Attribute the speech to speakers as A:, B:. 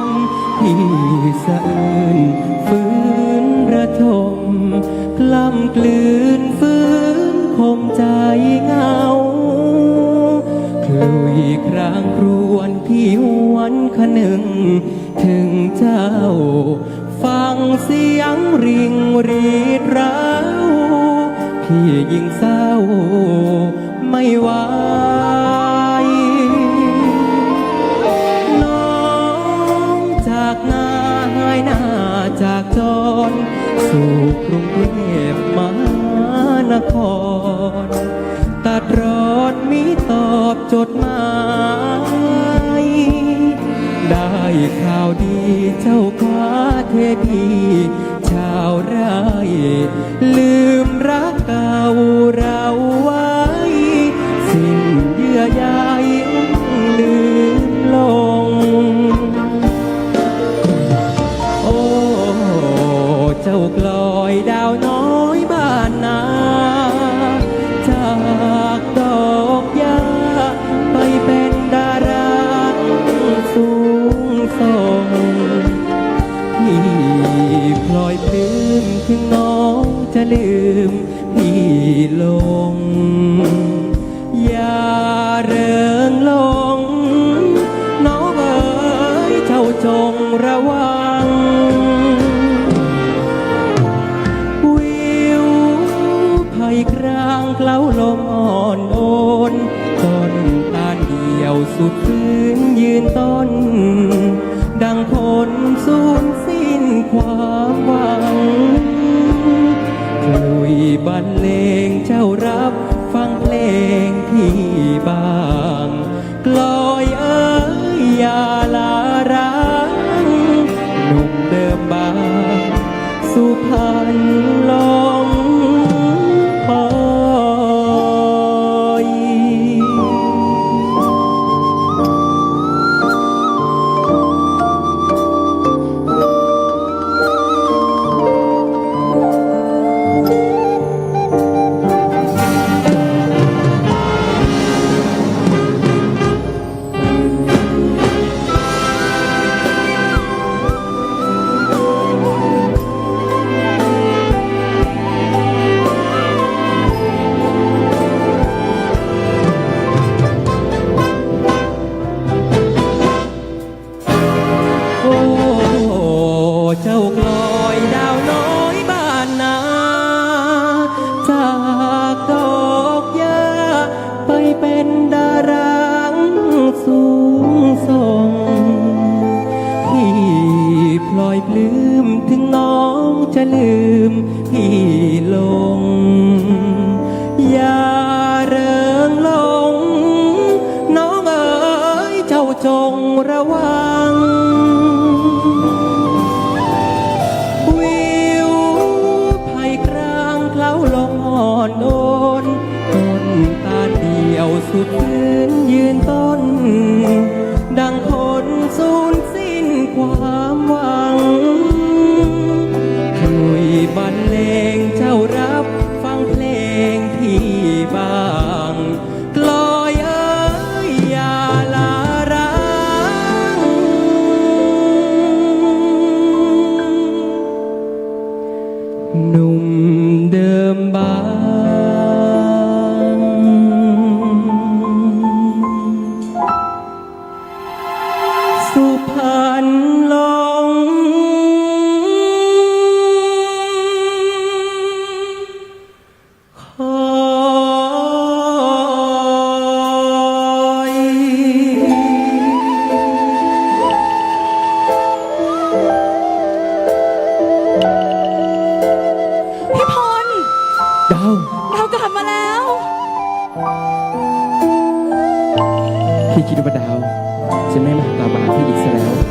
A: มที่สะอื้นฟื้นระทมกล้ำกลืนฟื้นคมใจเงาคลุยครางครวนที่หวนคะหนึ่งถึงเจ้า ฟังเสียงริงรีดร้าวพี่ยิ่งเศร้าไม่ไหว จากจร สู่กรุงเทพมหานคร ตัดรอดมีตอบจดหมาย ได้ข่าวดีเจ้าคว้าเทพี ลง อย่าเริงลง น้องเอ๋ยเจ้าจงระวัง วิวภัยครางเคล้าลมอ่อนโอนต้นตาเดียวสุดพื้นยืนต้น ดังคนสูญสิ้นความหวัง บรรเลงเจ้ารับฟังเพลงพี่บางกลอยเอ้ยยาลารังหนุ่มเดิมบาง สุพรรณลอ กลอยดาวน้อยบ้านนา จากดอกหญ้าไปเป็นดาราสูงส่งพี่พลอยปลื้มถึงน้องจะลืมพี่ลง อย่าเริงลง น้องเอ๋ยเจ้าจงระวัง พัน ช่ไหม่ะเรามาที่อิสราเอล